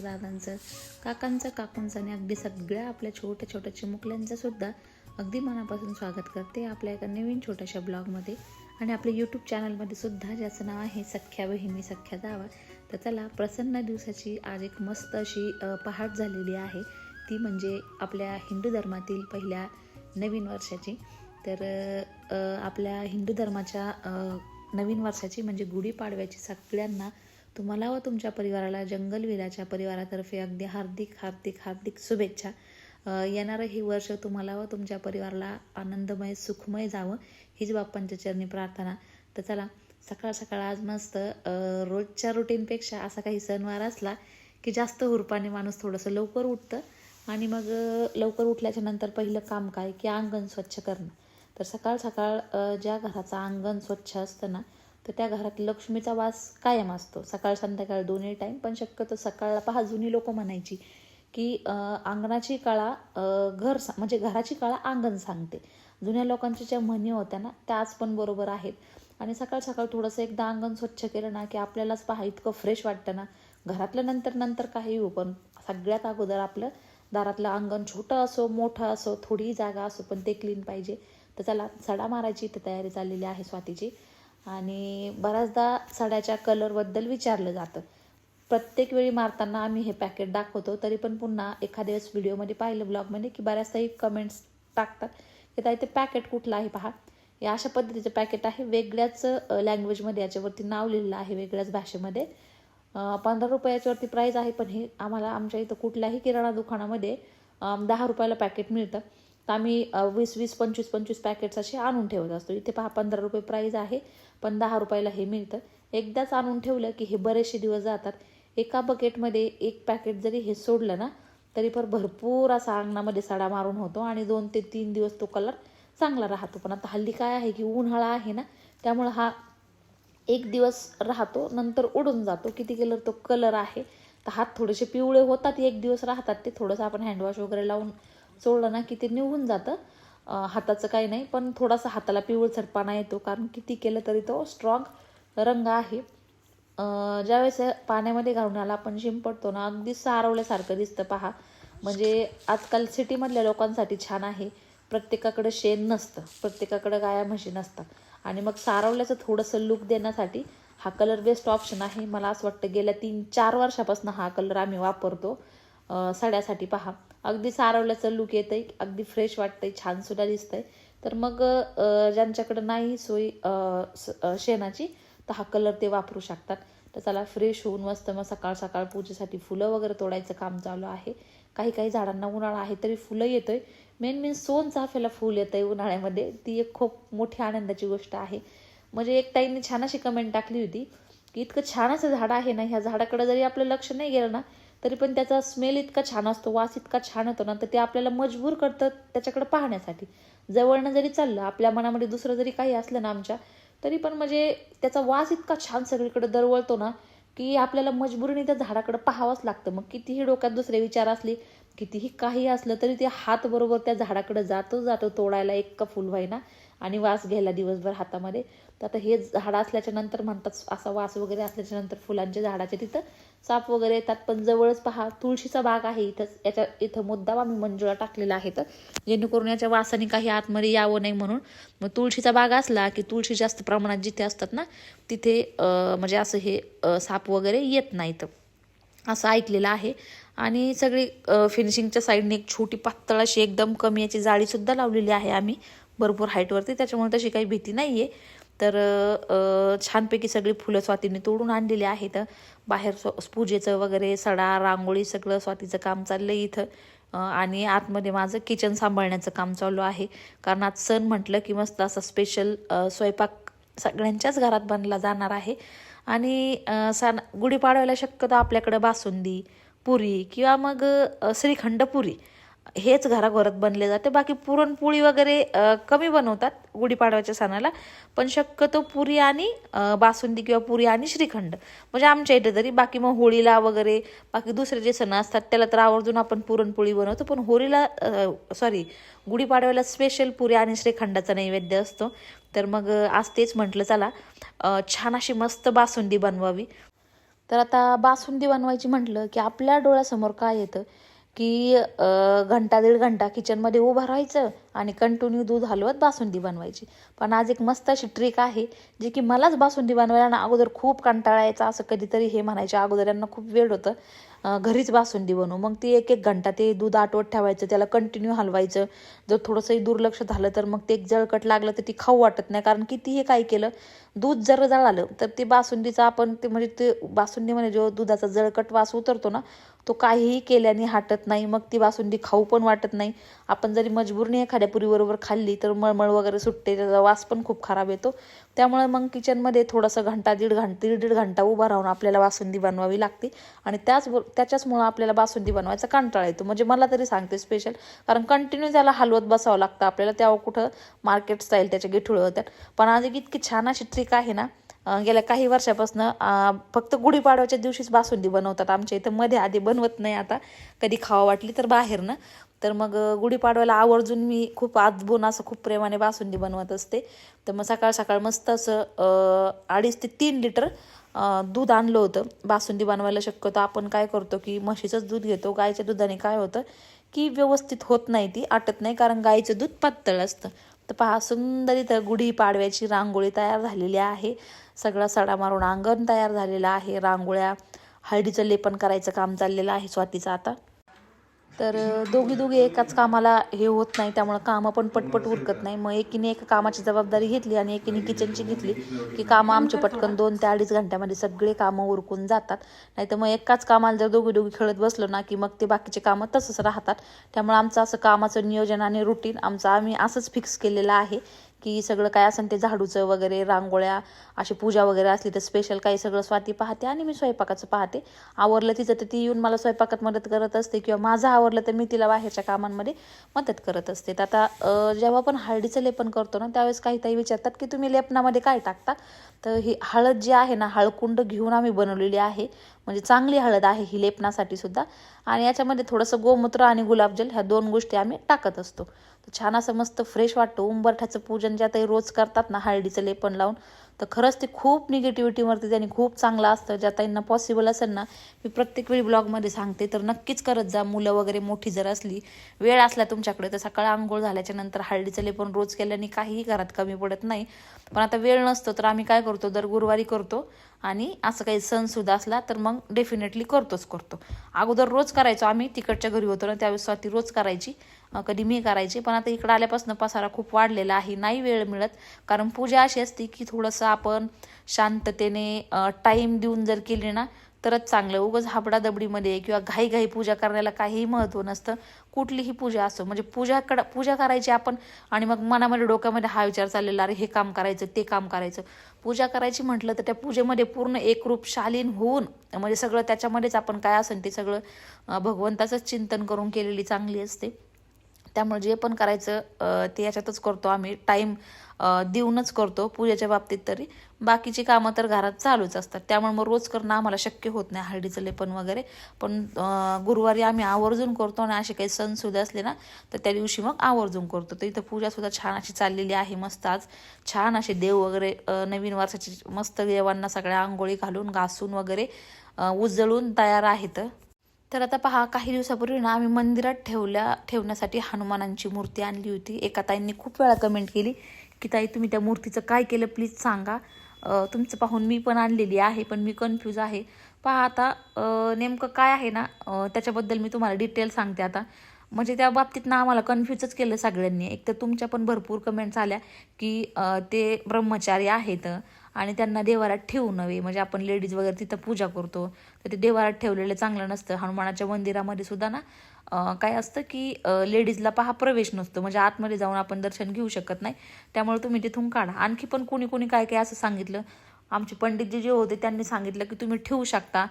गोडताईंचं दादांचं काकांचं काकूंचं आणि अगदी सगळ्या आपल्या छोट्या छोट्या चिमुकल्यांचं सुद्धा अगदी मनापासून स्वागत करते आपल्या एका नवीन छोट्याशा ब्लॉगमध्ये. आणि आपल्या यूट्यूब चॅनलमध्ये सुद्धा ज्याचं नाव आहे सख्या बहिणी सख्या जावा तर चला प्रसन्न दिवसाची आज एक मस्त अशी पहाट झालेली आहे. ती म्हणजे आपल्या हिंदू धर्मातील पहिल्या नवीन वर्षाची. तर आपल्या हिंदू धर्माच्या नवीन वर्षाची म्हणजे गुढीपाडव्याची सगळ्यांना तुम्हाला व तुमच्या परिवाराला जंगलविराच्या परिवारातर्फे अगदी हार्दिक हार्दिक हार्दिक शुभेच्छा. येणारं हे वर्ष तुम्हाला व तुमच्या परिवाराला आनंदमय सुखमय जावं हीच बाप्पांच्या चरणी प्रार्थना. तर चला सकाळ सकाळ आज मस्त रोजच्या रुटीनपेक्षा असा काही सणवार असला की जास्त हुरपाने माणूस थोडंसं लवकर उठतं आणि मग लवकर उठल्याच्या नंतर पहिलं काम काय? की अंगण स्वच्छ करणं. तर सकाळ सकाळ ज्या घराचं अंगण स्वच्छ असतं ना तर त्या घरात लक्ष्मीचा वास कायम असतो. सकाळ संध्याकाळ दोन्ही टाईम पण शक्यतो सकाळला पहा जुनी लोक म्हणायची की अंगणाची कळा घर सा म्हणजे घराची कळा अंगण सांगते. जुन्या लोकांच्या ज्या म्हणी होत्या ना त्या आज पण बरोबर आहेत. आणि सकाळ सकाळ थोडंसं एकदा अंगण स्वच्छ केलं ना की आपल्यालाच पहा इतकं फ्रेश वाटतं ना. घरातलं नंतर नंतर काही हो पण सगळ्यात अगोदर आपलं दारातलं अंगण छोटं असो मोठं असो थोडी जागा असो पण ते क्लीन पाहिजे. तर चला सडा मारायची इथं तयारी चाललेली आहे स्वातीची आणि बऱ्याचदा साड्याच्या कलरबद्दल विचारलं जातं. प्रत्येक वेळी मारताना आम्ही हे पॅकेट दाखवतो तरी पण पुन्हा एखाद्या वेळेस व्हिडिओमध्ये पाहिलं ब्लॉगमध्ये की बऱ्याचदा कमेंट्स टाकतात की ताई ते पॅकेट कुठलं आहे पहा. या अशा पद्धतीचं पॅकेट आहे. वेगळ्याच लँग्वेजमध्ये याच्यावरती नाव लिहिलेलं आहे वेगळ्याच भाषेमध्ये. पंधरा रुपयाच्यावरती प्राईज आहे पण हे आम्हाला आमच्या इथं कुठल्याही किराणा दुकानामध्ये दहा रुपयाला पॅकेट मिळतं. तर आम्ही वीस वीस पंचवीस पंचवीस पॅकेट्स असे आणून ठेवत असतो. इथे पहा पंधरा रुपये प्राईज आहे. पण दहा रुपयाला हे मिळतं. एकदाच आणून ठेवलं की हे बरेचसे दिवस जातात. एका बकेटमध्ये एक पॅकेट जरी हे सोडलं ना तरी पण भरपूर असा अंगणामध्ये सडा मारून होतो आणि दोन ते तीन दिवस तो कलर चांगला राहतो. पण आता हल्ली काय आहे की उन्हाळा आहे ना त्यामुळं हा एक दिवस राहतो नंतर उडून जातो. किती कलर तो कलर आहे तर हात थोडेसे पिवळे होतात एक दिवस राहतात. ते थोडंसं आपण हँडवॉश वगैरे लावून सोडलं ना की ते निघून जातं. हाताचं काही नाही पण थोडासा हाताला पिवळसरपणा येतो कारण किती केलं तरी तो स्ट्रॉंग रंग आहे. ज्यावेळेस पाण्यामध्ये घालून आला आपण शिंपडतो ना अगदी सारवल्यासारखं दिसतं पहा. म्हणजे आजकाल सिटीमधल्या लोकांसाठी छान आहे. प्रत्येकाकडे शेण नसतं प्रत्येकाकडे गाया म्हशी नसतात. आणि मग सारवल्याचं थोडंसं लुक देण्यासाठी हा कलर बेस्ट ऑप्शन आहे. मला असं वाटतं गेल्या तीन चार वर्षापासून हा कलर आम्ही वापरतो. साड्यासाठी पहा. अगदी सारवल्याचं लुक आहे अगदी फ्रेश वाटतंय छान सुद्धा दिसतंय. तर मग ज्यांच्याकडं नाही सोय स- शेणाची तर हा कलर ते वापरू शकतात. तर चला फ्रेश होऊन मस्त मग सकाळ सकाळ पूजेसाठी फुलं वगैरे तोडायचं काम चालू आहे. काही काही झाडांना उन्हाळा आहे तरी फुलं येतोय. मेन मेन सोन फुल फुल आहे उन्हाळ्यामध्ये. ती एक खूप मोठी आनंदाची गोष्ट आहे. म्हणजे एक ताईंनी छान अशी कमेंट टाकली होती की इतकं छान असं झाड आहे ना ह्या झाडाकडे जरी आपलं लक्ष नाही गेलं ना तरी पण त्याचा स्मेल इतका छान असतो वास इतका छान होतो ना तर ते आपल्याला मजबूर करतं त्याच्याकडे पाहण्यासाठी. जवळनं जरी चाललं आपल्या मनामध्ये दुसरं जरी काही असलं ना आमच्या तरी पण म्हणजे त्याचा वास इतका छान सगळीकडे दरवळतो ना की आपल्याला मजबुरीने त्या झाडाकडे पाहावंच लागतं. मग कितीही डोक्यात दुसरे विचार असले कितीही काही असलं तरी ते हात बरोबर त्या झाडाकडे जातो जातो तोडायला एक का फुल व्हायना आणि वास घ्यायला दिवसभर हातामध्ये. तर आता हे झाडं असल्याच्या नंतर म्हणतात असा वास वगैरे असल्याच्या नंतर फुलांच्या झाडाच्या तिथं साप वगैरे येतात. पण जवळच पहा तुळशीचा बाग आहे इथंच याच्या इथं मुद्दाम आम्ही मंजुळा टाकलेला आहे तर. जेणेकरून याच्या वासाने काही आतमध्ये यावं नाही म्हणून. मग तुळशीचा बाग असला की तुळशी जास्त प्रमाणात जिथे असतात ना तिथे म्हणजे असं हे साप वगैरे येत नाहीत. असं ऐकलेलं आहे. आणि सगळी फिनिशिंगच्या साईडने एक छोटी पातळ अशी एकदम कमी याची जाळीसुद्धा लावलेली आहे आम्ही. भरपूर हाईटवरती त्याच्यामुळे तशी काही भीती नाही आहे तर छानपैकी सगळी फुलं स्वातीने तोडून आणलेली आहेत. बाहेर स्व- पूजेचं वगैरे सडा रांगोळी सगळं स्वातीचं काम चाललं आहे इथं आणि आतमध्ये माझं किचन सांभाळण्याचं काम चालू आहे. कारण आज सण म्हटलं की मस्त असा स्पेशल स्वयंपाक सगळ्यांच्याच घरात बनला जाणार आहे. आणि सण गुढीपाडव्याला शक्यतो आपल्याकडं बासुंदी पुरी किंवा मग श्रीखंड पुरी. हेच घराघरात बनले जाते. बाकी पुरणपोळी वगैरे कमी बनवतात गुढीपाडव्याच्या सणाला. पण शक्यतो पुरी आणि बासुंदी किंवा पुरी आणि श्रीखंड. म्हणजे आमच्या इथे तरी बाकी मग होळीला वगैरे बाकी दुसरे जे सण असतात त्याला तर आवर्जून आपण पुरणपोळी बनवतो. पण होळीला सॉरी गुढीपाडव्याला स्पेशल पुरी आणि श्रीखंडाचा नैवेद्य असतो. तर मग आज तेच म्हटलं चला छान अशी मस्त बासुंदी बनवावी. तर आता बासुंदी बनवायची म्हटलं की आपल्या डोळ्यासमोर काय येतं? की घंटा दीड घंटा किचनमध्ये उभं राहायचं आणि कंटिन्यू दूध हलवत बासुंदी बनवायची. पण आज एक मस्त अशी ट्रिक आहे जी की मलाच बासुंदी बनवायला ना अगोदर खूप कंटाळा यायचा असं कधीतरी हे म्हणायचे अगोदर यांना खूप वेळ होतं. घरीच बासुंदी बनवू. मग ती एक एक घंटा ते दूध आटवत ठेवायचं त्याला कंटिन्यू हलवायचं. जर थोडंसंही दुर्लक्ष झालं तर मग ते एक जळकट लागलं तर ती खाऊ वाटत नाही. कारण कितीही काय केलं दूध जर जळालं तर ते बासुंदीचा आपण ते म्हणजे ते बासुंदीमध्ये जो दुधाचा जळकट वास उतरतो ना तो काहीही केल्याने हटत नाही मग ती बासुंदी खाऊ पण वाटत नाही. आपण जरी मजबूरने एखाद्या पुरीबरोबर खाल्ली तर मळमळ वगैरे सुटते त्याचा वास पण खूप खराब येतो. त्यामुळे मग किचनमध्ये थोडंसं घंटा दीड घंटा दीड दीड घंटा उभा राहून आपल्याला बासुंदी बनवावी लागते. आणि त्याच त्याच्याचमुळं आपल्याला बासुंदी बनवायचा कंटाळा येतो. म्हणजे मला तरी सांगते स्पेशल कारण कंटिन्यू त्याला हलवत बसावं लागतं आपल्याला. तेव्हा कुठं मार्केट स्टाईल त्याच्या गिठुळे होत्यात. पण आज एक इतकी छान अशी ट्रिक आहे ना गेल्या काही वर्षापासून फक्त गुढीपाडव्याच्या दिवशीच बासुंदी बनवतात. आमच्या इथं मध्ये आधी बनवत नाही आता. कधी खावा वाटली तर बाहेर ना तर मग गुढीपाडव्याला आवर्जून मी खूप आजबून असं खूप प्रेमाने बासुंदी बनवत असते. तर मग सकाळ सकाळ मस्त असं अडीच ते तीन लिटर दूध आणलं होतं. बासुंदी बनवायला शक्यतो आपण काय करतो की म्हशीचंच दूध घेतो गायच्या दुधाने काय होतं की व्यवस्थित होत नाही ती आटत नाही कारण गाईचं दूध पातळ असतं. तर पहा सुंदर इथं गुढीपाडव्याची रांगोळी तयार झालेली आहे. सगळा सडा मारून अंगण तयार झालेलं आहे. रांगोळ्या हळदीचं लेपन करायचं काम चाललेलं आहे स्वातीचं आता. तर दोघी दोघी एकाच कामाला हे होत नाही त्यामुळं कामं पण पटपट उरकत नाही. मग एकीने एका कामाची जबाबदारी घेतली आणि एकीने किचनची घेतली की कामं आमचे पटकन दोन ते अडीच घंट्यामध्ये सगळे कामं उरकून जातात. नाही तर मग एकाच कामाला जर दोघी दोघी खेळत बसलो ना की मग ते बाकीचे कामं तसंच राहतात. त्यामुळे आमचं असं कामाचं नियोजन आणि रुटीन आमचं आम्ही असंच फिक्स केलेलं आहे. की सगळं काय असेल ते झाडूचं वगैरे रांगोळ्या अशी पूजा वगैरे असली तर स्पेशल काही सगळं स्वाती पाहते आणि मी स्वयंपाकाचं पाहते. आवरलं तिचं तर ती येऊन मला स्वयंपाकात मदत करत असते किंवा माझं आवरलं तर मी तिला बाहेरच्या कामांमध्ये मदत करत असते. तर आता जेव्हा पण हळदीचं लेपन करतो ना त्यावेळेस काही ताई विचारतात की तुम्ही लेपनामध्ये काय टाकता? तर ही हळद जी आहे ना हळकुंड घेऊन आम्ही बनवलेली आहे. म्हणजे चांगली हळद आहे ही लेपनासाठी सुद्धा. आणि याच्यामध्ये थोडंसं गोमूत्र आणि गुलाबजल ह्या दोन गोष्टी आम्ही टाकत असतो. छान असं मस्त फ्रेश वाटतं. उंबरठ्याचं पूजन ज्या ते रोज करतात ना हळदीचं लेपन लावून तर खरंच ते खूप निगेटिव्हिटीवरती त्यांनी खूप चांगलं असतं. ज्या ताईंना पॉसिबल असेल ना मी प्रत्येक वेळी ब्लॉगमध्ये सांगते तर नक्कीच करत जा. मुलं वगैरे मोठी जर असली वेळ असला तुमच्याकडे तर सकाळ आंघोळ झाल्याच्यानंतर हळदीचं लेपन रोज केल्याने काहीही घरात कमी पडत नाही. पण आता वेळ नसतो तर आम्ही काय करतो? दर गुरुवारी करतो आणि असं काही सणसुद्धा असला तर मग डेफिनेटली करतोच करतो. अगोदर रोज करायचो आम्ही तिकडच्या घरी होतो ना त्यावेळेस स्वाती रोज करायची. कधी मी करायची पण आता इकडं आल्यापासून पसारा खूप वाढलेला आहे. नाही वेळ मिळत. कारण पूजा अशी असते की थोडंसं आपण शांततेने टाईम देऊन जर केली ना तरच चांगलं. उगंच हाबडादबडीमध्ये किंवा घाईघाई पूजा करण्याला काहीही महत्त्व नसतं. कुठलीही पूजा असो म्हणजे पूजाकडं पूजा करायची आपण आणि मग मनामध्ये डोक्यामध्ये हा विचार चाललेला अरे हे काम करायचं ते काम करायचं. पूजा करायची म्हटलं तर त्या पूजेमध्ये पूर्ण एकरूप शालीन होऊन म्हणजे सगळं त्याच्यामध्येच आपण काय असेल ते सगळं भगवंताचंच चिंतन करून केलेली चांगली असते. त्यामुळे जे पण करायचं ते याच्यातच करतो आम्ही. टाईम देऊनच करतो पूजेच्या बाबतीत तरी. बाकीची कामं तर घरात चालूच असतात. त्यामुळे मग रोज करणं आम्हाला शक्य होत नाही हळदीचं लेपन वगैरे. पण गुरुवारी आम्ही आवर्जून करतो आणि असे काही सण सुद्धा असले ना तर त्या दिवशी मग आवर्जून करतो. तर इथं पूजासुद्धा छान अशी चाललेली आहे मस्त आज. छान असे देव वगैरे नवीन वर्षाची मस्त देवांना सगळ्या आंघोळी घालून घासून वगैरे उजळून तयार आहेत. तर आता पहा काही दिवसापूर्वी ना आम्ही मंदिरात ठेवल्या ठेवण्यासाठी हनुमानांची मूर्ती आणली होती. एका ताईंनी खूप वेळा कमेंट केली की ताई तुम्ही त्या मूर्तीचं काय केलं? प्लीज सांगा. तुमचं पाहून मी पण आणलेली आहे पण मी कन्फ्यूज आहे. पहा आता नेमकं काय आहे ना त्याच्याबद्दल मी तुम्हाला डिटेल सांगते आता. म्हणजे त्या बाबतीत ना आम्हाला कन्फ्यूजच केलं सगळ्यांनी. एक तर तुमच्या पण भरपूर कमेंट्स आल्या की ते ब्रह्मचारी आहेत. आणि त्यांना देवारात ठेवू नव्हे म्हणजे आपण लेडीज वगैरे तिथं पूजा करतो. तर ते देवारात ठेवलेलं चांगलं नसतं. हनुमानाच्या मंदिरामध्ये सुद्धा ना काय असतं की लेडीजला पहा प्रवेश नसतो. म्हणजे आतमध्ये जाऊन आपण दर्शन घेऊ शकत नाही. त्यामुळे तुम्ही तिथून काढा. आणखी पण कोणी कोणी काय काय असं सांगितलं. आमचे पंडितजी जे होते त्यांनी सांगितलं की तुम्ही ठेवू शकता.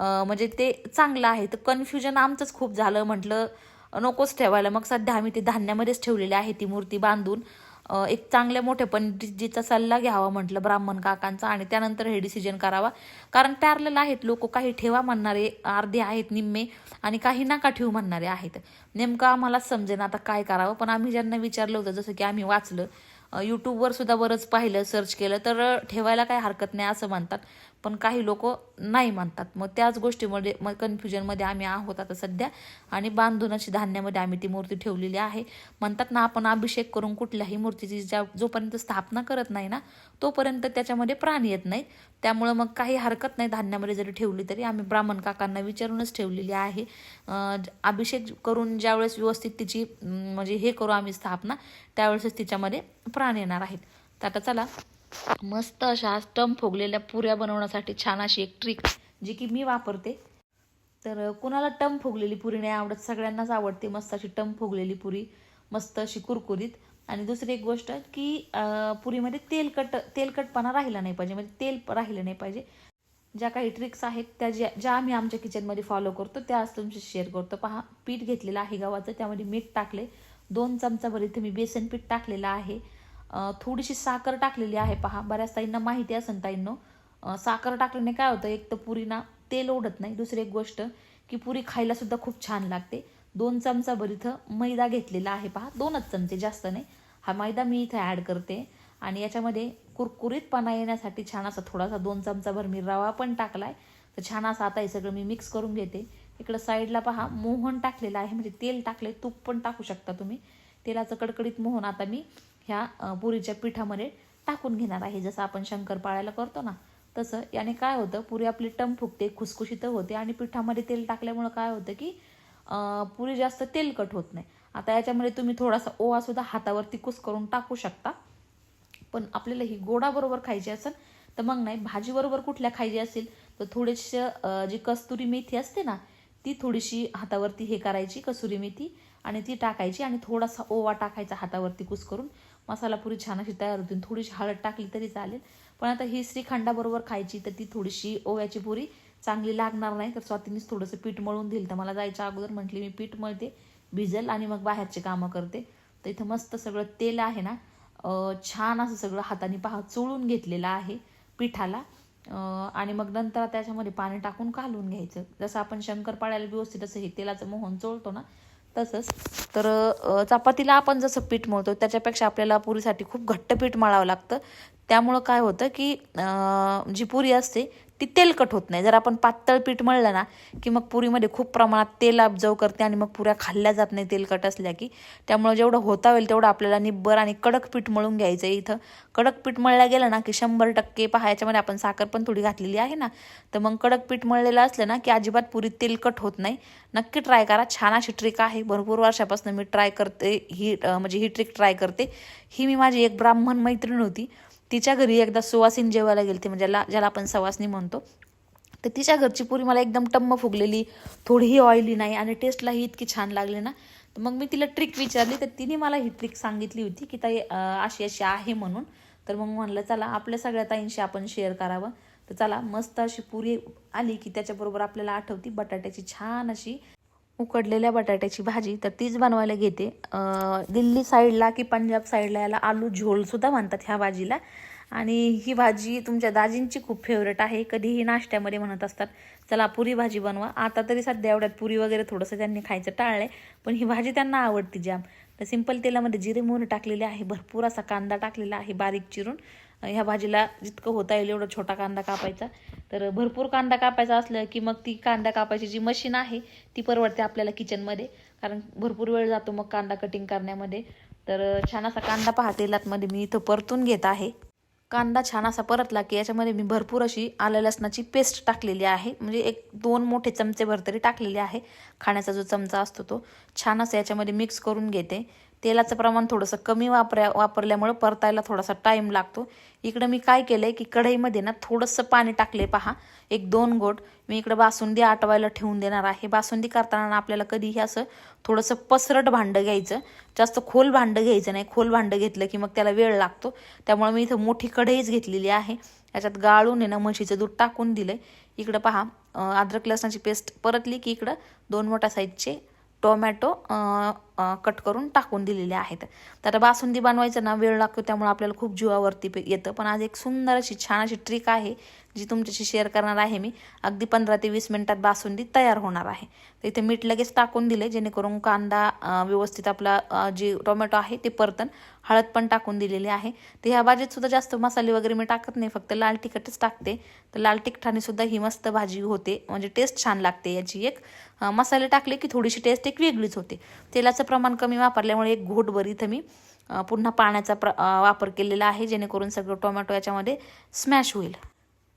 म्हणजे ते चांगलं आहे. तर कन्फ्युजन आमचंच खूप झालं. म्हटलं नकोच ठेवायला. मग सध्या आम्ही ते धान्यामध्येच ठेवलेली आहे ती मूर्ती बांधून. एक चांगल्या मोठ्या पंडितजीचा सल्ला घ्यावा म्हटलं ब्राह्मण काकांचा आणि त्यानंतर हे डिसिजन करावा. कारण पॅरलेल आहेत लोक काही ठेवा म्हणणारे अर्धे आहेत निम्मे आणि काही नाका ठेवू म्हणणारे आहेत. नेमकं आम्हाला समजेन आता काय करावं पण आम्ही ज्यांना विचारलं होतं जसं की आम्ही वाचलं यूट्यूबवर सुद्धा बरंच पाहिलं सर्च केलं तर ठेवायला काही हरकत नाही असं म्हणतात. पण काही लोक नाही मानतात मग त्याच गोष्टीमध्ये मग कन्फ्युजनमध्ये आम्ही आहोत आता सध्या. आणि बांधून अशी धान्यामध्ये आम्ही ती मूर्ती ठेवलेली आहे. म्हणतात ना आपण अभिषेक करून कुठल्याही मूर्तीची ज्या जोपर्यंत स्थापना करत नाही ना तोपर्यंत त्याच्यामध्ये प्राण येत नाहीत त्यामुळं मग काही हरकत नाही धान्यामध्ये जरी ठेवली तरी. आम्ही ब्राह्मण काकांना विचारूनच ठेवलेली आहे. अभिषेक करून ज्यावेळेस व्यवस्थित तिची म्हणजे हे करू आम्ही स्थापना त्यावेळेसच तिच्यामध्ये प्राण येणार आहेत. तर आता चला मस्त अशा स्टंप फुगलेल्या पुऱ्या बनवण्यासाठी छान अशी एक ट्रिक जी की मी वापरते. तर कुणाला टम फुगलेली पुरी नाही आवडत सगळ्यांनाच आवडते मस्त अशी टम फुगलेली पुरी मस्त अशी कुरकुरीत. आणि दुसरी एक गोष्ट की पुरीमध्ये तेलकट तेलकटपणा राहिला नाही पाहिजे म्हणजे तेल राहिलं नाही पाहिजे. ज्या काही ट्रिक्स आहेत त्या ज्या ज्या आम्ही आमच्या किचनमध्ये फॉलो करतो त्या आज तुमची शेअर करतो. पहा पीठ घेतलेलं आहे गव्हाचं त्यामध्ये मीठ टाकले दोन चमचाभर इथे मी बेसन पीठ टाकलेलं आहे. थोडीशी साखर टाकलेली आहे पहा. बऱ्याच ताईंना माहिती असेल ताईंनो. साखर टाकल्याने काय होतं एक तर पुरीना तेल ओढत नाही. दुसरी एक गोष्ट की पुरी खायला सुद्धा खूप छान लागते. दोन चमचाभर इथं मैदा घेतलेला आहे पहा. दोनच चमचे जास्त नाही. हा मैदा मी इथं ॲड करते. आणि याच्यामध्ये कुरकुरीतपणा येण्यासाठी छान असा थोडासा दोन चमचाभर मी रवा पण टाकला आहे तर छान असं आता हे सगळं मी मिक्स करून घेते. इकडं साईडला पहा मोहन टाकलेलं आहे. म्हणजे तेल टाकले तूप पण टाकू शकता तुम्ही. तेलाचं कडकडीत मोहन आता मी ह्या पुरीच्या पिठामध्ये टाकून घेणार आहे. जसं आपण शंकरपाळ्याला करतो ना तसं. याने काय होतं पुरी आपली टम फुगते खुसखुशीत होते आणि पिठामध्ये तेल टाकल्यामुळं काय होतं की पुरी जास्त तेलकट होत नाही. आता याच्यामध्ये तुम्ही थोडासा ओवा सुद्धा हातावरती कुस करून टाकू शकता. पण आपल्याला ही गोडाबरोबर खायची असेल तर मग नाही भाजीबरोबर कुठल्या खायची असेल तर थोडीशी जी कस्तुरी मेथी असते ना ती थोडीशी हातावरती हे करायची कसुरी मेथी आणि ती टाकायची आणि थोडासा ओवा टाकायचा हातावरती कुस करून. मसाला पुरी छान अशी तयार होती. थोडीशी हळद टाकली तरी चालेल. पण आता ही श्रीखंडाबरोबर खायची तर ती थोडीशी ओव्याची पुरी चांगली लागणार नाही. तर स्वातीनेच थोडंसं पीठ मळून दिलं. तर मला जायच्या अगोदर म्हटली मी पीठ मळते भिजल आणि मग बाहेरचे कामं करते. तर इथं मस्त सगळं तेल आहे ना छान असं सगळं हाताने पहा चोळून घेतलेलं आहे पिठाला. आणि मग नंतर त्याच्यामध्ये पाणी टाकून घालून घ्यायचं. जसं आपण शंकरपाळ्याला व्यवस्थित असं हे तेलाचं मोहन चोळतो ना तसंच. तर चपातीला आपण जसं पीठ मळतो त्याच्यापेक्षा आपल्याला पुरीसाठी खूप घट्ट पीठ मळावं लागतं. त्यामुळं काय होतं की जी पुरी असते ती तेलकट होत नाही. जर आपण पातळ पीठ मळलं ना की मग पुरीमध्ये खूप प्रमाणात तेल अब्जव करते आणि मग पुऱ्या खाल्ल्या जात नाही तेलकट असल्या की त्यामुळे जेवढं होता होईल तेवढं आपल्याला निब्बर आणि कडक पीठ मळून घ्यायचं आहे इथं. कडक पीठ मळलं गेलं ना की शंभर टक्के पहा याच्यामध्ये आपण साखर पण थोडी घातलेली आहे ना तर मग कडक पीठ मळलेलं असलं ना की अजिबात पुरी तेलकट होत नाही. नक्की ट्राय करा. छान अशी ट्रिक आहे. भरपूर वर्षापासून मी ट्राय करते ही म्हणजे ही ट्रिक ट्राय करते. ही मी माझी एक ब्राह्मण मैत्रीण होती. तिच्या घरी एकदा सुवासिन जेवायला गेलते म्हणजे ज्याला ज्याला आपण सवासनी म्हणतो. तर तिच्या घरची पुरी मला एकदम टम्म फुगलेली थोडीही ऑइली नाही आणि टेस्टलाही इतकी छान लागली ना. तर मग मी तिला ट्रिक विचारली तर तिने मला ही ट्रिक सांगितली होती की ताई अशी अशी आहे म्हणून. तर मग म्हणलं चला आपल्या सगळ्या ताईंशी आपण शेअर करावं. तर चला मस्त अशी पुरी आली की त्याच्याबरोबर आपल्याला आठवती बटाट्याची छान अशी उकडलेल्या बटाट्याची भाजी तर तीच बनवायला घेते. दिल्ली साईडला की पंजाब साईडला याला आलू झोलसुद्धा म्हणतात ह्या भाजीला. आणि ही भाजी तुमच्या दाजींची खूप फेवरेट आहे. कधीही नाश्त्यामध्ये म्हणत असतात चला पुरी भाजी बनवा. आता तरी सध्या एवढ्यात पुरी वगैरे थोडंसं त्यांनी खायचं टाळलंय पण ही भाजी त्यांना आवडती जाम. तर सिंपल तेलामध्ये जिरे मोहरी टाकलेले आहे. भरपूर असा कांदा टाकलेला आहे बारीक चिरून. ह्या भाजीला जितकं होता येईल एवढा छोटा कांदा कापायचा. तर भरपूर कांदा कापायचा असलं की मग ती कांदा कापायची जी मशीन आहे ती परवडते आपल्याला किचनमध्ये. कारण भरपूर वेळ जातो मग कांदा कटिंग करण्यामध्ये. तर छान असा कांदा पहा तेलातमध्ये. मी इथं परतून घेत आहे. कांदा छान असा परतला की याच्यामध्ये मी भरपूर अशी आलं लसणाची पेस्ट टाकलेली आहे. म्हणजे एक दोन मोठे चमचेभर तरी टाकलेले आहे. खाण्याचा जो चमचा असतो तो छान असं याच्यामध्ये मिक्स करून घेते. तेलाचं प्रमाण थोडंसं कमी वापर्या वापरल्यामुळं परतायला थोडासा टाईम लागतो. इकडं मी काय केलं आहे की कढईमध्ये ना थोडंसं पाणी टाकले पहा. एक दोन गोट. मी इकडं बासुंदी आटवायला ठेवून देणार आहे. बासुंदी करताना आपल्याला कधीही असं थोडंसं पसरट भांडं घ्यायचं. जास्त खोल भांडं घ्यायचं नाही. खोल भांडं घेतलं की मग त्याला वेळ लागतो. त्यामुळे मी इथं मोठी कढईच घेतलेली आहे. याच्यात गाळून आहे ना म्हशीचं दूध टाकून दिलं इकडं पहा अद्रक लसणाची पेस्ट परतली की इकडं दोन मोठ्या साईजचे टोमॅटो कट करून टाकून दिलेले आहेत. तर आता बासुंदी बनवायचं ना वेळ लागतो त्यामुळे आपल्याला खूप जीवावरती येतं. पण आज एक सुंदर अशी छान अशी ट्रिक आहे जी तुमच्याशी शेअर करणार आहे मी. अगदी पंधरा ते वीस मिनिटात बासुंदी तयार होणार आहे. तर इथे मीठ लगेच टाकून दिले जेणेकरून कांदा व्यवस्थित आपला जे टोमॅटो आहे ते परतन. हळद पण टाकून दिलेली आहे. तर ह्या भाजीत सुद्धा जास्त मसाले वगैरे मी टाकत नाही फक्त लाल तिखटच टाकते. तर लाल तिखटाने सुद्धा ही मस्त भाजी होते. म्हणजे टेस्ट छान लागते याची एक. मसाले टाकले की थोडीशी टेस्ट एक वेगळीच होते. तेलाचं प्रमाण कमी वापरल्यामुळे एक घोटभर इथं मी पुन्हा पाण्याचा प्र वापर केलेला आहे जेणेकरून सगळं टोमॅटो याच्यामध्ये स्मॅश होईल.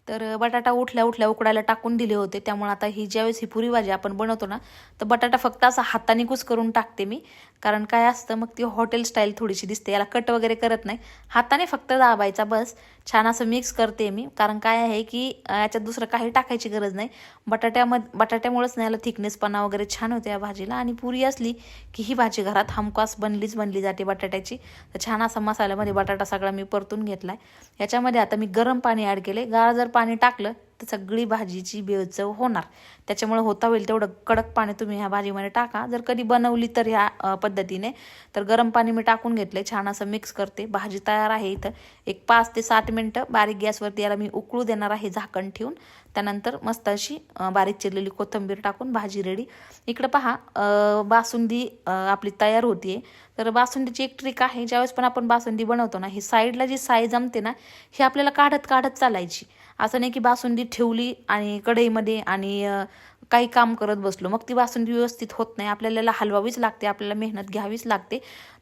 तर बटाटा उठल्या उठल्या उकडायला टाकून दिले होते त्यामुळे आता ही ज्यावेळेस ही पुरी भाजी आपण बनवतो ना तर बटाटा फक्त असा हाताने कूस करून टाकते मी. कारण काय असतं मग ती हॉटेल स्टाईल थोडीशी दिसते. याला कट वगैरे करत नाही. हाताने फक्त दाबायचा बस. छान असं मिक्स करते मी. कारण काय आहे की याच्यात दुसरं काही टाकायची गरज नाही. बटाट्यामध्ये बटाट्यामुळेच नाही याला थिकनेसपणा वगैरे छान होते या भाजीला. आणि पुरी असली की ही भाजी घरात हमखास बनलीच बनली जाते बटाट्याची. तर छान असा मसाल्यामध्ये बटाटा सगळा मी परतून घेतला आहे याच्यामध्ये आता मी गरम पाणी ॲड केले गार जर पाणी टाकलं तर सगळी भाजीची बेळचव होणार. त्याच्यामुळे होता होईल तेवढं कडक पाणी तुम्ही ह्या भाजीमध्ये टाका. जर कधी बनवली तर ह्या पद्धतीने. तर गरम पाणी मी टाकून घेतले छान असं मिक्स करते. भाजी तयार आहे इथं. एक पाच ते सात मिनटं बारीक गॅसवरती याला मी उकळू देणार आहे झाकण ठेवून. त्यानंतर मस्त अशी बारीक चिरलेली कोथिंबीर टाकून भाजी रेडी इकडं पहा बासुंदी आपली तयार होतीये. तर बासुंदीची एक ट्रिक आहे. ज्यावेळेस पण आपण बासुंदी बनवतो ना ही साईडला जी साई जमते ना ही आपल्याला काढत काढत चालायची. असं नाही की बासुंदी ठेवली आणि कढईमध्ये आणि काही काम करत बसलो. मग ती बासुंदी व्यवस्थित होत नाही. आपल्याला हलवावीच लागते आपल्याला मेहनत घ्यावीच लागते.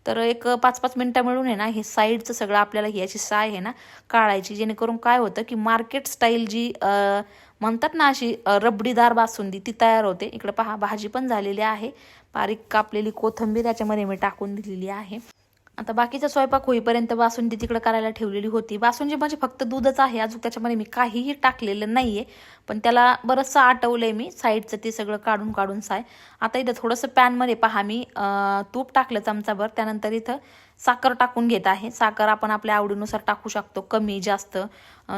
तर एक पाच पाच मिनटं मिळून आहे ना हे साईडचं सगळं आपल्याला याची साय आहे ना काढायची. जेणेकरून काय होतं की मार्केट स्टाईल जी म्हणतात ना अशी रबडीदार बासुंदी ती तयार होते. इकडं पहा भाजी पण झालेली आहे. बारीक कापलेली कोथिंबीर याच्यामध्ये मी टाकून दिलेली आहे. आता बाकीचा स्वयंपाक होईपर्यंत बासुंदी तिकडे करायला ठेवलेली होती. बासुंदी म्हणजे फक्त दूधच आहे. अजून त्याच्यामध्ये मी काहीही टाकलेलं नाही आहे पण त्याला बरंचसं आटवलं आहे मी. साईडचं ते सगळं काढून काढून साय. आता इथं थोडंसं पॅनमध्ये पहा मी. तूप टाकलं चमचाभर. त्यानंतर इथं साखर टाकून घेत आहे. साखर आपण आपल्या आवडीनुसार टाकू शकतो. कमी जास्त.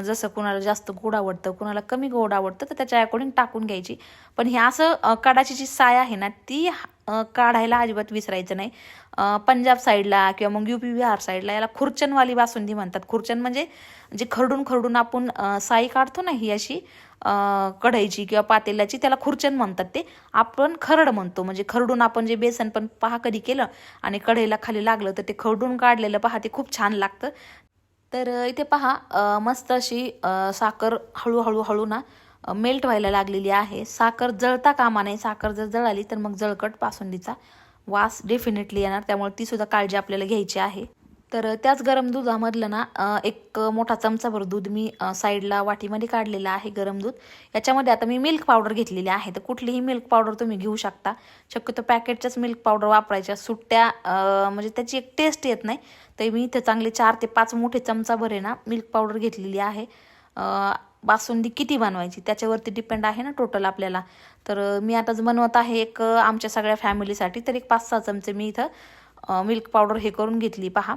जसं कुणाला जास्त गोड आवडतं कुणाला कमी गोड आवडतं तर त्याच्या अकॉर्डिंग टाकून घ्यायची. पण हे असं काढाची जी साय आहे ना ती काढायला अजिबात विसरायचं नाही. पंजाब साईडला किंवा मग युपी बिहार साईडला याला खुर्चनवाली बासुंदी म्हणतात. खुर्चन म्हणजे जे खरडून खरडून आपण साई काढतो ना ही अशी कढईची किंवा पातेल्याची त्याला खुर्चन म्हणतात ते. आपण खरड म्हणतो. म्हणजे खरडून आपण जे बेसन पण पहा कधी केलं आणि कढईला खाली लागलं तर ते खरडून काढलेलं पहा ते खूप छान लागतं. तर इथे पहा मस्त अशी साखर हळूहळू हळू ना मेल्ट व्हायला लागलेली आहे. साखर जळता कामा नाही साखर जर जळाली तर मग जळकट बासुंदीचा वास डेफिनेटली येणार त्यामुळे ती सुद्धा काळजी आपल्याला घ्यायची आहे. तर त्याच गरम दुधामधलं ना एक मोठा चमचाभर दूध मी साईडला वाटीमध्ये काढलेलं आहे गरम दूध. याच्यामध्ये आता मी मिल्क पावडर घेतलेली आहे तर कुठलीही मिल्क पावडर तुम्ही घेऊ शकता. शक्यतो पॅकेटच्याच मिल्क पावडर वापरायच्या सुट्ट्या म्हणजे त्याची एक टेस्ट येत नाही. तर मी इथे चांगले चार ते पाच मोठे चमचाभर आहे ना मिल्क पावडर घेतलेली आहे. बासुंदी किती बनवायची? त्याच्यावरती डिपेंड आहे ना टोटल आपल्याला. तर मी आताच बनवत आहे एक आमच्या सगळ्या फॅमिलीसाठी तर एक पाच सहा चमचे मी इथं मिल्क पावडर हे करून घेतली. पहा.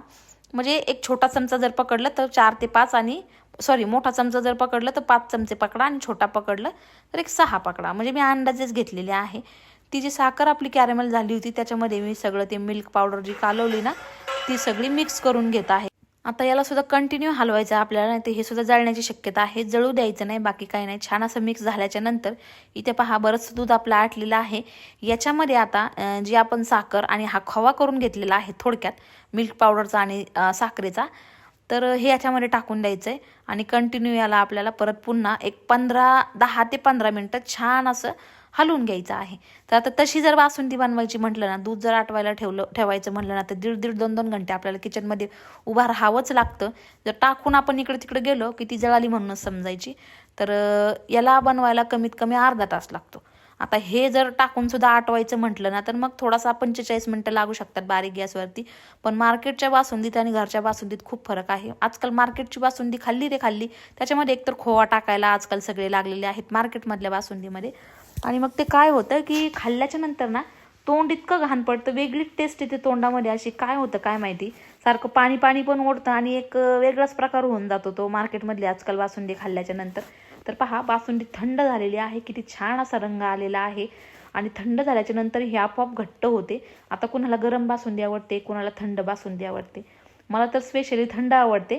म्हणजे एक छोटा चमचा जर पकडलं तर चार ते पाच आणि सॉरी मोठा चमचा जर पकडलं तर पाच चमचे पकडा आणि छोटा पकडलं तर एक सहा पकडा. म्हणजे मी अंदाजेच घेतलेले आहे. ती जी साखर आपली कॅरेमल झाली होती त्याच्यामध्ये मी सगळं ते मिल्क पावडर जी कालवली ना ती सगळी मिक्स करून घेत आहे. आता याला सुद्धा कंटिन्यू हलवायचं आपल्याला नाही तर हे सुद्धा जळण्याची शक्यता आहे. जळू द्यायचं नाही बाकी काही नाही. छान असं मिक्स झाल्याच्यानंतर इथे पहा बरंच दूध आपलं आटलेलं आहे. याच्यामध्ये आता जी आपण साखर आणि हा खवा करून घेतलेला आहे थोडक्यात मिल्क पावडरचा आणि साखरेचा तर हे याच्यामध्ये टाकून द्यायचं आहे आणि कंटिन्यू याला आपल्याला परत पुन्हा एक पंधरा दहा ते पंधरा मिनटं छान असं हलवून घ्यायचं आहे. तर आता तशी जर बासुंदी बनवायची म्हटलं ना दूध जर आटवायला ठेवलं ठेवायचं म्हटलं ना तर दीड दीड दोन दोन घंटे आपल्याला किचनमध्ये उभा राहावंच लागतं. जर टाकून आपण इकडे तिकडे गेलो की ती जळाली म्हणूनच समजायची. तर याला बनवायला कमीत कमी अर्धा तास लागतो. आता हे जर टाकून सुद्धा आटवायचं म्हटलं ना तर मग थोडासा पंचेचाळीस मिनटं लागू शकतात बारीक गॅसवरती. पण मार्केटच्या बासुंदीत आणि घरच्या बासुंदीत खूप फरक आहे. आजकाल मार्केटची बासुंदी खाल्ली रे खाल्ली त्याच्यामध्ये एकतर खोवा टाकायला आजकाल सगळे लागलेले आहेत मार्केटमधल्या बासुंदीमध्ये. आणि मग ते काय होतं की खाल्ल्याच्या नंतर ना तोंड इतकं घाण पडतं वेगळीच टेस्ट येते तोंडामध्ये अशी. काय होतं काय माहिती? सारखं पाणी पाणी पण ओढतं आणि एक वेगळाच प्रकार होऊन जातो तो मार्केटमधले आजकाल बासुंदी खाल्ल्याच्या नंतर. तर पहा बासुंदी थंड झालेली आहे किती छान असा रंग आलेला आहे. आणि थंड झाल्याच्यानंतर हे आपोआप घट्ट होते. आता कुणाला गरम बासुंदी आवडते कुणाला थंड बासुंदी आवडते. मला तर स्पेशली थंड आवडते.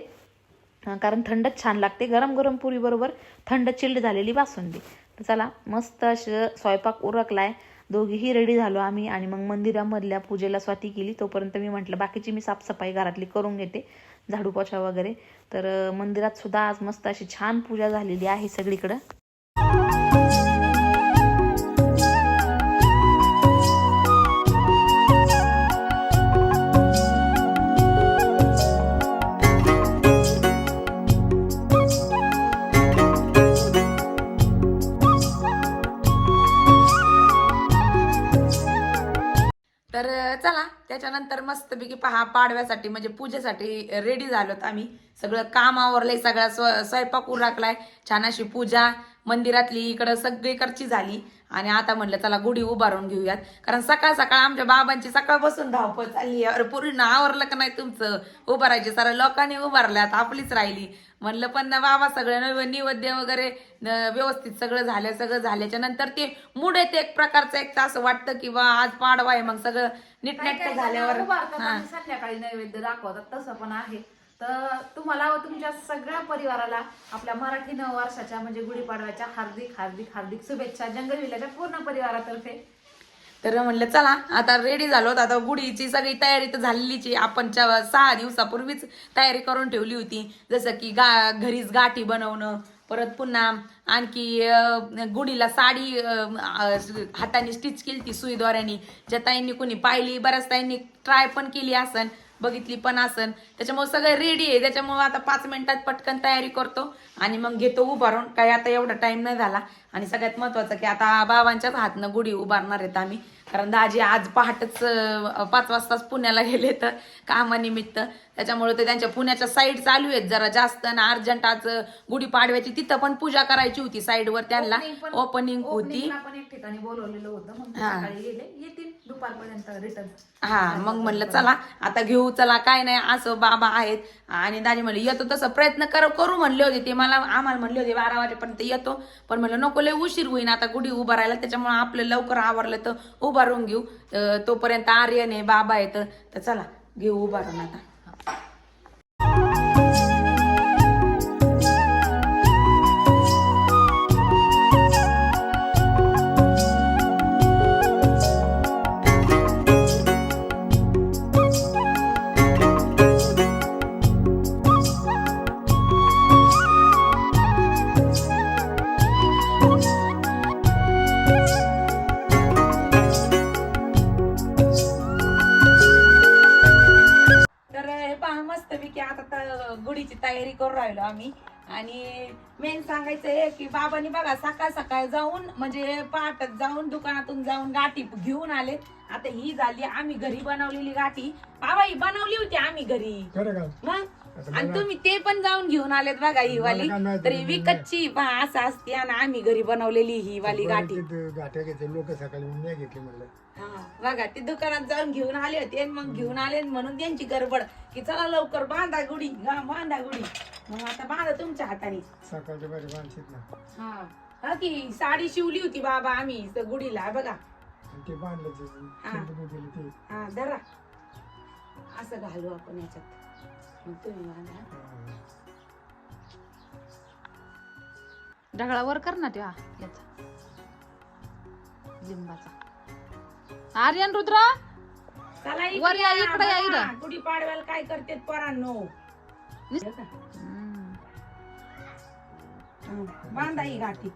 कारण थंडच छान लागते. गरम गरम पुरीबरोबर थंड चिल्ड झालेली बासुंदी चला मस्त असं स्वयंपाक उरकलाय. दोघीही रेडी झालो आम्ही आणि मग मंदिरामधल्या पूजेला स्वाती केली तोपर्यंत मी म्हटलं बाकीची मी साफसफाई घरातली करून घेते झाडू पोछा वगैरे. तर मंदिरात सुद्धा आज मस्त अशी छान पूजा झालेली आहे सगळीकडं. तर चला त्याच्यानंतर मस्तपैकी पहा पाडव्यासाठी म्हणजे पूजेसाठी रेडी झालोत आम्ही. सगळं काम आवरलंय सगळा स्व स्वयंपाक उरकलाय. छान अशी पूजा मंदिरातली इकडं सगळीकडची झाली. आणि आता म्हणलं चला गुढी उभारून घेऊयात. कारण सकाळ सकाळ आमच्या बाबांची सकाळपासून धावपळ चालली अरे पूर्ण आवरलं का नाही तुमचं? उभारायचे सारं लोकांनी उभारल्यात आपलीच राहिली. म्हणलं पण ना बाबा सगळं नव निवेद्य वगैरे व्यवस्थित सगळं झालं सगळं झाल्याच्यानंतर ते मूड येते एक प्रकारचं एक असं वाटतं की बा आज पाडवा आहे. मग सगळं नीटनेटकं झाल्यावर संध्याकाळी नैवेद्य दाखवतात. तसं पण आहे. तर तुम्हाला व तुमच्या सगळ्या परिवाराला आपल्या मराठी नववर्षाच्या म्हणजे गुढीपाडव्याच्या हार्दिक हार्दिक हार्दिक शुभेच्छा. जंगल विल्याच्या पूर्ण परिवारातर्फे. तर म्हणलं चला आता रेडी झालो. आता गुढीची सगळी तयारी तर झालेलीच आहे. आपण च्या- सहा दिवसापूर्वीच तयारी करून ठेवली होती. जसं की गा घरीच गाठी बनवणं परत पुन्हा आणखी गुढीला साडी हाताने स्टिच केली ती सुईद्वाऱ्याने ज्या ताईंनी कुणी पाहिली बऱ्याच ताईंनी ट्राय पण केली असन. बघितली पण असन. त्याच्यामुळे सगळं रेडी आहे. त्याच्यामुळे आता पाच मिनिटात पटकन तयारी करतो आणि मग घेतो उभारून. काही आता एवढा टाइम नाही झाला. आणि सगळ्यात महत्वाचं की आता बाबांच्याच हातनं गुढी उभारणार आहेत आम्ही. कारण दाजी आज पहाटच पाच वाजताच पुण्याला गेले तर कामानिमित्त. त्याच्यामुळे ते त्यांच्या पुण्याच्या साईड चालू आहेत. जरा जास्त ना अर्जंट आज गुढी पाडव्याची तिथं पण पूजा करायची होती साईडवर त्यांना. ओपनिंग होती. ठिकाणी बोलवलेलं हा. सकाळी गेले. येतील दुपारपर्यंत रिटर्न हा मग म्हणलं चला आता घेऊ चला काय नाही असं बाबा आहेत. आणि दाजी म्हणले येतो तसं प्रयत्न कर करू म्हणले होते. ते मला आम्हाला म्हणले होते बारा वाजेपर्यंत येतो. पण म्हणलं नको लय उशीर होईन आता गुढी उभारायला त्याच्यामुळे आपलं लवकर आवरलं तर उभारून घेऊ. तोपर्यंत आर्यन आहे बाबा आहेत. तर चला घेऊ उभारून आता. पहाटच जाऊन दुकानातून जाऊन गाठी घेऊन आले आता ही झाली आम्ही घरी बनवलेली गाठी. बाबा ही बनवली होती आम्ही घरी. खरं का? मग? आणि तुम्ही ते पण जाऊन घेऊन आलेत बघा ही वाली. मला काय माहिती तरी नाही. विकतची पहा असं असते आणि आम्ही घरी बनवलेली ही वाली गाठी. गाठ्या घेते लोक सकाळी मी घेतली म्हणलं. हा, बघा ते दुकानात जाऊन घेऊन आले होते आणि मग घेऊन आले आणि म्हणून त्यांची गडबड की चला लवकर बांधा गुढी गा- बांधा गुढी. मग आता बांधा तुमच्या हाताने. सकाळच्या बरे माणसीत ना. हा. हा की साडी शिवली होती बाबा आम्ही त्या गुढीला बघा आणि ते बांधलं ते हा. ते हा धरा असं घालू आपण याच्यात मग तुम्ही बांधा हा. ढगळावर कर ना त्या याचा लिंबाचा आर्यन रुद्रा चला इकडे वर या, इकडे या, इकडं. गुढी पाडव्याला काय करते पोरांनो? हम्म. हं, बांधा ही गाठी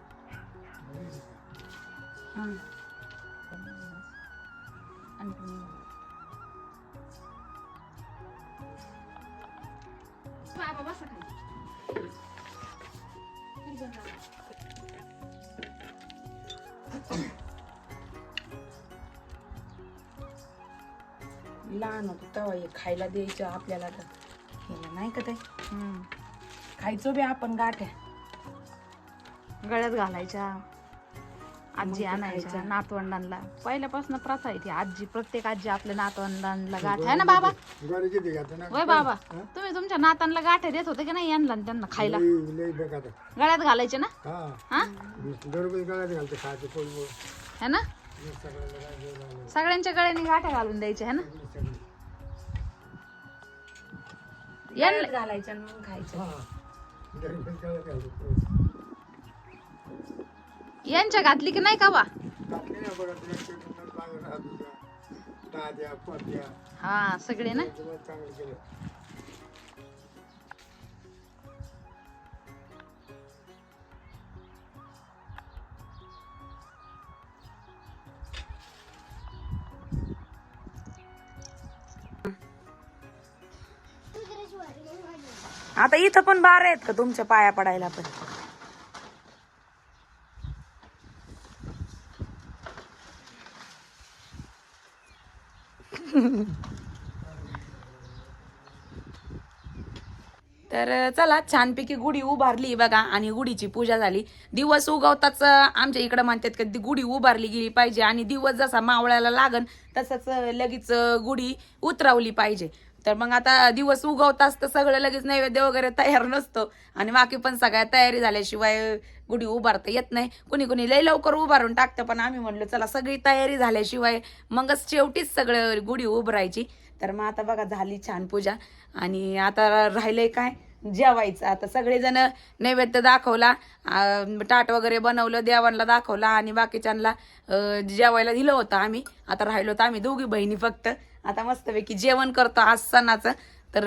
लहान होतो तेव्हा हे खायला द्यायचं आपल्याला तर. हे नाही का ते? हम्म. खायचो बी आपण गाठ्या. गळ्यात घालायच्या. आजी आणायच्या. नातवंडांना पहिल्यापासून प्रथा आहे ती आजी प्रत्येक आजी आपल्या नातवंडांना गाठ आहे ना बाबा? होय बाबा? तुम्ही तुमच्या नातांना गाठ्या देत होते की नाही यांना आणि त्यांना खायला? गळ्यात घालायचे ना? हा. हा? है ना? हे. सगळ्यांच्या गळ्याने गाठ्या घालून द्यायच्या है ना? सगळी सगळी. यांना घालायचं आणि मग खायचं. यांच्या घातली की नाही का बा हा सगळे ना? आता इथं पण बार आहेत का तुमच्या पाया पडायला पण? तर चला छानपैकी गुढी उभारली बघा आणि गुढीची पूजा झाली. दिवस उगवताच आमच्या इकडं म्हणतात का गुढी उभारली गेली पाहिजे आणि दिवस जसा मावळायला लागन तसंच लगेच गुढी उतरवली पाहिजे. तर मग आता दिवस उगवताच तर सगळं लगेच नैवेद्य वगैरे तयार नसतो आणि बाकी पण सगळ्या तयारी झाल्याशिवाय गुढी उभारता येत नाही. कुणी कुणी लय लवकर उभारून टाकतं पण आम्ही म्हणलो चला सगळी तयारी झाल्याशिवाय मगच शेवटीच सगळं गुढी उभारायची. तर मग आता बघा झाली छान पूजा आणि आता राहिलंय काय? जेवायचं. आता सगळेजण नैवेद्य दाखवला ताट वगैरे बनवलं देवांना दाखवला आणि बाकीच्यांना जेवायला दिलं होतं आम्ही. आता राहिलो होतं आम्ही दोघी बहिणी फक्त. आता मस्तपैकी जेवण करतो आज सणाचं. तर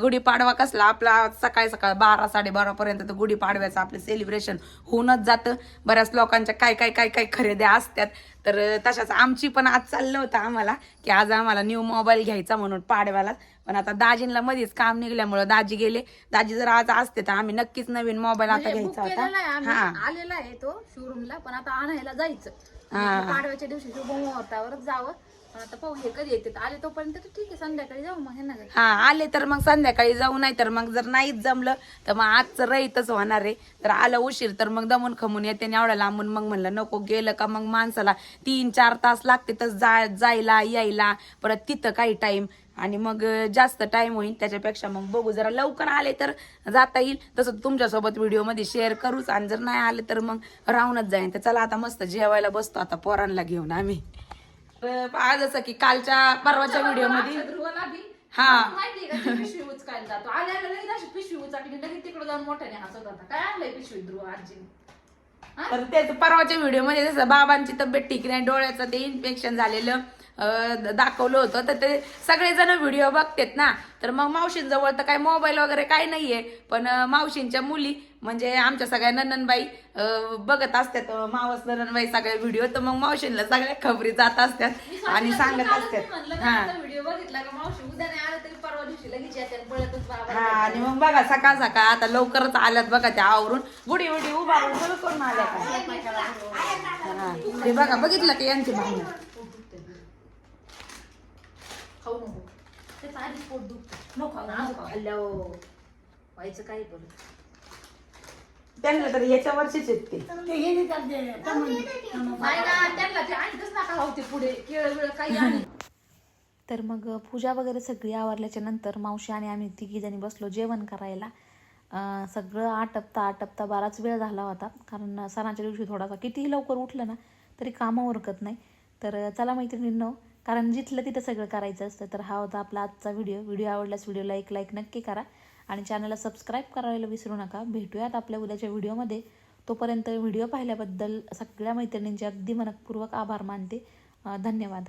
गुढीपाडवा कसला आपला सकाळी सकाळ बारा साडेबारापर्यंत तर गुढीपाडव्याचं आपलं सेलिब्रेशन होऊनच जातं. बऱ्याच लोकांच्या काय काय काय काय खरेद्या असतात. तर तशाच आमची पण आज चाललं होतं आम्हाला की आज आम्हाला न्यू मोबाईल घ्यायचा म्हणून पाडव्याला. पण आता दाजींना मध्येच काम निघल्यामुळं दाजी गेले. दाजी जर आज असते तर आम्ही नक्कीच नवीन मोबाईल आता म्हणजे घ्यायचा केलेला आहे होता आम्ही. हा. आलेला आहे तो शोरूमला पण आता आणायला जायचं. हा. पाडव्याच्या दिवशी शुभ मुहूर्तावरच जावं. पण आता पाहू हे कधी येते? आले तोपर्यंत तर ठीक आहे संध्याकाळी जाऊ मग हा आले तर मग संध्याकाळी जाऊ नाही तर मग जर नाहीच जमलं तर मग आजचं रहितच होणार आहे. तर आलं उशीर तर मग दमून खमून येते आणि एवढ्या लांबून. मग म्हणलं नको गेलं का मग माणसाला तीन चार तास लागते तर जा जायला यायला. परत तिथं काही टाईम आणि मग अं, जास्त टाईम होईल त्याच्यापेक्षा मग बघू जरा लवकर आले तर जाता येईल. तसं तुमच्यासोबत व्हिडिओमध्ये शेअर करूच. आणि जर नाही आले तर मग राहूनच जाईन. तर चला आता मस्त जेवायला बसतो आता पोरांना घेऊन आम्ही. तर आज जसं की कालच्या परवाच्या व्हिडिओमध्ये ध्रुवला बी. हा. माहिती का पिशवी उचकायला जातो. आल्याला लगेच अशी पिशवी उचकली लगेच तिकडे जाऊन मोठ्याने हसत होता. काय आणलंय पिशवी ध्रुव आजीने? तर परवाच्या व्हिडिओमध्ये जसं बाबांची तब्येत ठीक नाही डोळ्याचं ते इन्फेक्शन झालेलं. दाखवलं होतं. तर ते सगळेजण व्हिडिओ बघतात ना. तर मग मावशींजवळ तर काय मोबाईल वगैरे काय नाहीये. पण अं, मावशींच्या मुली म्हणजे आमच्या सगळ्या नंदनबाई अं, बघत असतात. मावस नंदनबाई सगळे व्हिडिओ. तर मग मावशींना सगळ्या खबरी जात असतात आणि सांगत असतात. हा. व्हिडिओ बघितला का मावशी? उद्या नाही आलं तरी परवा दिवशी लगेच येते आणि पळतच हा आणि मग बघा सकाळ सकाळ आता लवकरच आल्यात बघा त्या आवरून. गुढी उडी उभारून सगळं करून आल्या का हा. ते बघा बघितलं का यांची भावना? खाऊ नको. आधीच पोट दुखतं. खाल्ल्यावर व्हायचं त्यांना तर याच्या वर्षीच आहेत ते. नाही ना त्यांना ते आणतच नका होते पुढे. केळ बिळ काही आणि. तर मग पूजा वगैरे सगळी आवरल्याच्या नंतर मावशी आणि आम्ही तिघी जणी बसलो जेवण करायला. अं, सगळं आटपता आटपता बराच वेळ झाला होता. कारण सणाच्या दिवशी थोडासा कितीही लवकर उठलं ना तरी कामं उरकत नाही. तर चला मैत्रिणींनो कारण जिथलं तिथं सगळं करायचं असतं तर हा होता आपला आजचा व्हिडिओ व्हिडिओ आवडल्यास व्हिडिओला एक लाईक नक्की करा. आणि चॅनलला सबस्क्राईब करायला विसरू नका. भेटूयात आपल्या उद्याच्या व्हिडिओमध्ये तोपर्यंत व्हिडिओ पाहिल्याबद्दल सगळ्या मैत्रिणींचे अगदी मनपूर्वक आभार मानते. धन्यवाद.